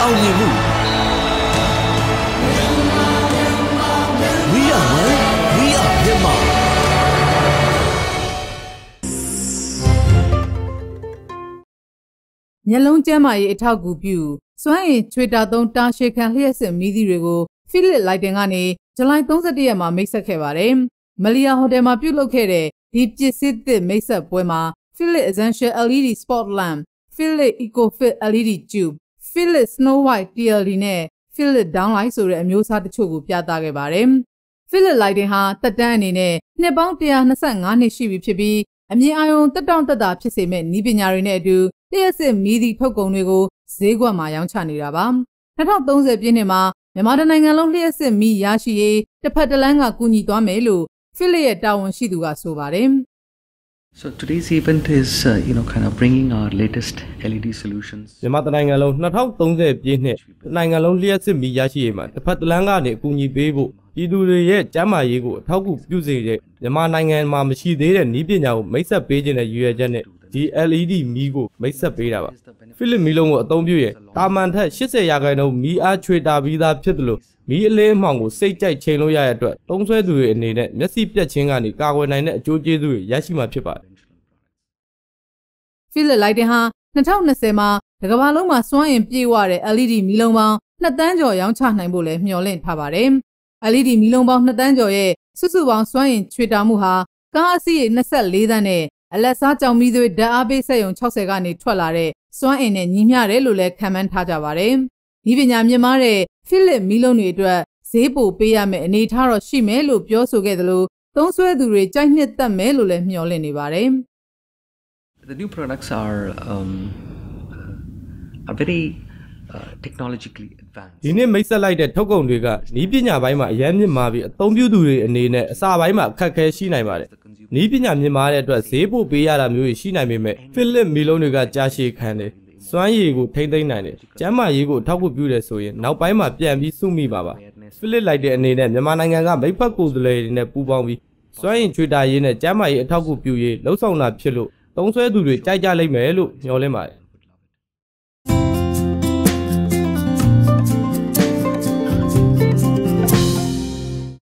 အောင်မြင်မှု We are one we are Myanmar မျက်လုံးကျမ်းမာရေးအထောက်အကူပြုစွမ်းအင်ချွေတာသုံးတာရှေခံလျှက်စစ်မီးသီးတွေကိုဖိလစ်လိုက်တင်ကနေဇူလိုင်31ရက်မှာမိတ်ဆက်ခဲ့ပါတယ်။မလီယာဟိုတယ်မှာပြုလုပ်ခဲ့တဲ့ဒီပစ္စည်းသစ်မိတ်ဆက်ပွဲမှာ Philips Essential LED Spot Lamp, Philips EcoFit LED Tube, Philips Snow White TLD နဲ့ Philips Downlight ဆိုတဲ့အမျိုးအစားတချို့ကိုပြသခဲ့ပါတယ်။ Philips Lighting ဟာတက်တန်းအနေနဲ့နှစ်ပေါင်း125နှစ်ရှိပြီဖြစ်ပြီးအမြင်အာရုံတက်တောင့်တက်တာဖြစ်စေမဲ့ဤပညာတွေနဲ့အတူလျှက်စစ်မီးသည့်ထုတ်ကုန်တွေကိုဈေးကွက်မှာရောင်းချနေတာပါ2030ပြည့်နှစ်မှာမြန်မာနိုင်ငံလုံးလျှက်စစ်မီးရရှိရေးတစ်ဖက်တစ်လမ်းကကူညီသွားမယ်လို့ဖိလစ်ရဲ့တာဝန်ရှိသူကဆိုပါတယ် So today's event is, uh, you know, kind of bringing our latest LED solutions. မြန်မာတနိုင်ငံလုံး2030ပြည့်နှစ်တနိုင်ငံလုံးလျှက်စစ်မီရရှိရေးမှာတစ်ဖက်တစ်လမ်းကနေအကူအညီပေးဖို့ပြည်သူတွေရဲ့ကျန်းမာရေးကိုအထောက်အကူပြုစေတဲ့မြန်မာနိုင်ငံမှာမရှိသေးတဲ့နည်းပညာကိုမိတ်ဆက်ပေးခြင်းတဲ့ရည်ရွယ်ချက်နဲ့ ဒီ LED မီးကိုမိတ်ဆက်ပေးတာပါဖိလစ်မီးလုံးကိုအသုံးပြုရင်တာမန်ထက်80ရာခိုင်နှုန်းမီးအားချွေတာပြီးသားဖြစ်တယ်လို့မီးအလင်းအမှောင်ကိုစိတ်ကြိုက်ချိန်လို့ရတဲ့အတွက်သုံးဆွဲသူတွေအနေနဲ့မျက်စိပြတ်ခြင်းကနေကာကွယ်နိုင်တဲ့အကျိုးကျေးဇူးတွေရရှိမှာဖြစ်ပါတယ်ဖိလစ်လိုက်တင်ဟာ2020မှာတကမ္ဘာလုံးမှာစွမ်းအင်ပြည့်ဝတဲ့ LED မီးလုံးပေါင်း2တန်းကျော်ရောင်းချနိုင်ဖို့လည်းမျှော်လင့်ထားပါတယ်။ LED မီးလုံးပေါင်း2တန်းကျော်ရဲ့စုစုပေါင်းစွမ်းအင်ချွေတာမှုဟာကားအစီးရေ24တန်းနဲ့ အလက်စားကြောင်မီးသွေးဓာတ်အားပေးစက်ရုံ60ကနေထွက်လာတဲ့စွမ်းအင်နဲ့ညီမျှတယ်လို့လည်းခံမှန်းထားကြပါတယ်။ဒီပညာမြင့်မားတဲ့ဖိလစ်မီးလုံးတွေအတွက်ဈေးပိုပေးရမယ့်အနေအထားတော့ရှိမယ်လို့ပြောဆိုခဲ့သလိုသုံးဆွဲသူတွေကြိုက်နှစ်သက်မယ်လို့လည်းမျှော်လင့်နေပါတယ်။ The new products are um, uh, are very uh, technologically advanced. ဒီနေ့မိတ်ဆက်လိုက်တဲ့ထုတ်ကုန်တွေကနီးပညာပိုင်းမှာအရင်မြင့်မာပြီးအသုံးပြုသူတွေအနေနဲ့အစာပိုင်းမှာအခက်အခဲရှိနိုင်ပါတယ်။ နီးပညာမြင့်မာတဲ့အတွက်ဈေးပိုပေးရတာမျိုးရှိနိုင်ပေမဲ့ဖိလစ်မီလုံးတွေကကြာရှည်ခံတယ်။စွမ်းရည်ကိုထိမ့်သိမ့်နိုင်တယ်။ကျန်းမာရေးကိုထောက်ကူပြုတယ်ဆိုရင်နောက်ပိုင်းမှာပြန်ပြီးစုမိပါပါ။ဖိလစ်လိုက်တဲ့အနေနဲ့မြန်မာနိုင်ငံကမိဖက်ကိုယ်စားလှယ်တွေနဲ့ပူးပေါင်းပြီးစွမ်းရည်ချွေတာရေးနဲ့ကျန်းမာရေးအထောက်ကူပြုရေးလှုပ်ဆောင်တာဖြစ်လို့သုံးဆွဲသူတွေကြိုက်ကြလိမ့်မယ်လို့မျှော်လင့်ပါတယ်